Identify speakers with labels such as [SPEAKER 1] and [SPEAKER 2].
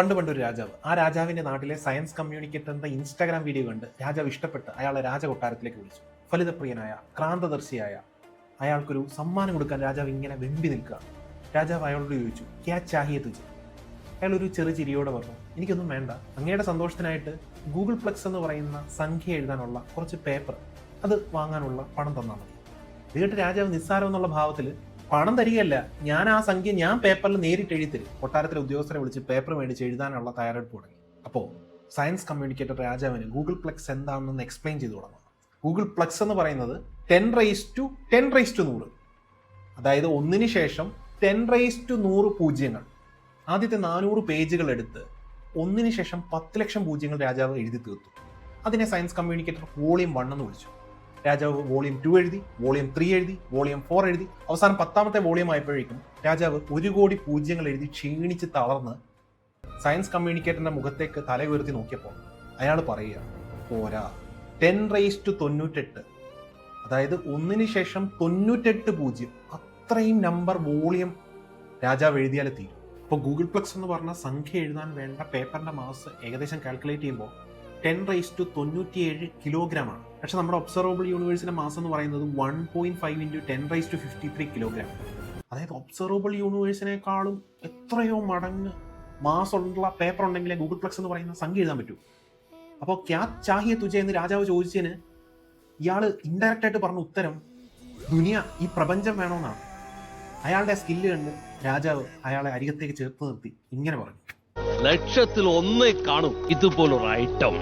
[SPEAKER 1] പണ്ട് പണ്ടൊരു രാജാവ്. ആ രാജാവിന്റെ നാട്ടിലെ സയൻസ് കമ്മ്യൂണിക്കേറ്ററിന്റെ ഇൻസ്റ്റാഗ്രാം വീഡിയോ കണ്ട് രാജാവ് ഇഷ്ടപ്പെട്ട് അയാളെ രാജകൊട്ടാരത്തിലേക്ക് വിളിച്ചു. ഫലിതപ്രിയനായ ക്രാന്തദർശിയായ അയാൾക്കൊരു സമ്മാനം കൊടുക്കാൻ രാജാവ് ഇങ്ങനെ വെമ്പി നിൽക്കുകയാണ്. രാജാവ് അയാളോട് ചോദിച്ചു ക്യാ ചാഹിയെ തുജ്? അയാൾ ഒരു ചെറു ചിരിയോടെ പറഞ്ഞു എനിക്കൊന്നും വേണ്ട. അങ്ങയുടെ സന്തോഷത്തിനായിട്ട് ഗൂഗിൾ പ്ലക്സ് എന്ന് പറയുന്ന സംഖ്യ എഴുതാനുള്ള കുറച്ച് പേപ്പർ അത് വാങ്ങാനുള്ള പണം തന്നാൽ മതി. ഇത് കേട്ട് രാജാവ് നിസ്സാരം എന്നുള്ള ഭാവത്തിൽ പണം തരികയല്ല. ഞാൻ ആ സംഖ്യ ഞാൻ പേപ്പറിൽ നേരിട്ട് എഴുതി കൊട്ടാരത്തിലെ ഉദ്യോഗസ്ഥരെ വിളിച്ച് പേപ്പർ മേടിച്ച് എഴുതാനുള്ള തയ്യാറെടുപ്പ് തുടങ്ങി. അപ്പോൾ സയൻസ് കമ്മ്യൂണിക്കേറ്റർ രാജാവിന് ഗൂഗിൾ പ്ലക്സ് എന്താണെന്ന് എക്സ്പ്ലെയിൻ ചെയ്തു തുടങ്ങും ഗൂഗിൾ പ്ലക്സ് എന്ന് പറയുന്നത് ten raise to ten raise to നൂറ്. അതായത് ഒന്നിന് ശേഷം ടെൻ റൈസ് ടു നൂറ് പൂജ്യങ്ങൾ. ആദ്യത്തെ നാനൂറ് പേജുകൾ എടുത്ത് ഒന്നിന് ശേഷം പത്ത് ലക്ഷം പൂജ്യങ്ങൾ രാജാവ് എഴുതി തീർത്തു. അതിനെ സയൻസ് കമ്മ്യൂണിക്കേറ്റർ വോളിയം വൺ എന്ന് വിളിച്ചു. രാജാവ് വോളിയം ടു എഴുതി വോളിയം ത്രീ എഴുതി വോളിയം ഫോർ എഴുതി. അവസാനം പത്താമത്തെ വോളിയം ആയപ്പോഴേക്കും രാജാവ് ഒരു കോടി പൂജ്യങ്ങൾ എഴുതി ക്ഷീണിച്ച് തളർന്ന് സയൻസ് കമ്മ്യൂണിക്കേറ്ററിന്റെ മുഖത്തേക്ക് തല ഉയർത്തി നോക്കിയപ്പോൾ അയാൾ പറയുക പോരാ. ടെൻ റേസ് ടു തൊണ്ണൂറ്റെട്ട്. അതായത് ഒന്നിന് ശേഷം തൊണ്ണൂറ്റെട്ട് പൂജ്യം. അത്രയും നമ്പർ വോളിയം രാജാവ് എഴുതിയാലേ തീരും. അപ്പോൾ ഗൂഗിൾ പ്ലക്സ് എന്ന് പറഞ്ഞ സംഖ്യ എഴുതാൻ വേണ്ട പേപ്പറിന്റെ മാസ് ഏകദേശം കാൽക്കുലേറ്റ് ചെയ്യുമ്പോൾ ടെൻ റേസ് ടു തൊണ്ണൂറ്റിയേഴ് കിലോഗ്രാം ആണ്. പക്ഷെ നമ്മുടെ ഒബ്സർവബിൾ യൂണിവേഴ്സിന്റെ മാസം എന്ന് പറയുന്നത് one point five into ten raise to fifty three kilogram അതായത് ഒബ്സർവബിൾ യൂണിവേഴ്സിനേക്കാളും എത്രയോ മടങ്ങ് മാസ് ഉള്ള പേപ്പർ ഉണ്ടെങ്കിലേ ഗൂഗിൾ പ്ലക്സ് എന്ന് പറയുന്ന സംഖ്യ എഴുതാൻ പറ്റൂ. അപ്പോൾ ക്യാ ചാഹിയ തുജ എന്ന് രാജാവ് ചോദിച്ചതിന് ഇയാൾ ഇൻഡയറക്റ്റ് ആയിട്ട് പറഞ്ഞ ഉത്തരം ദുനിയ ഈ പ്രപഞ്ചം വേണമെന്നാണ് അയാളുടെ സ്കില്ല് കണ്ട് രാജാവ് അയാളെ അരികത്തേക്ക് ചേർത്ത് നിർത്തി. ഇങ്ങനെ പറഞ്ഞു.
[SPEAKER 2] ലക്ഷത്തിൽ ഒന്നേ കാണും ഇതുപോലൊരു ഐറ്റം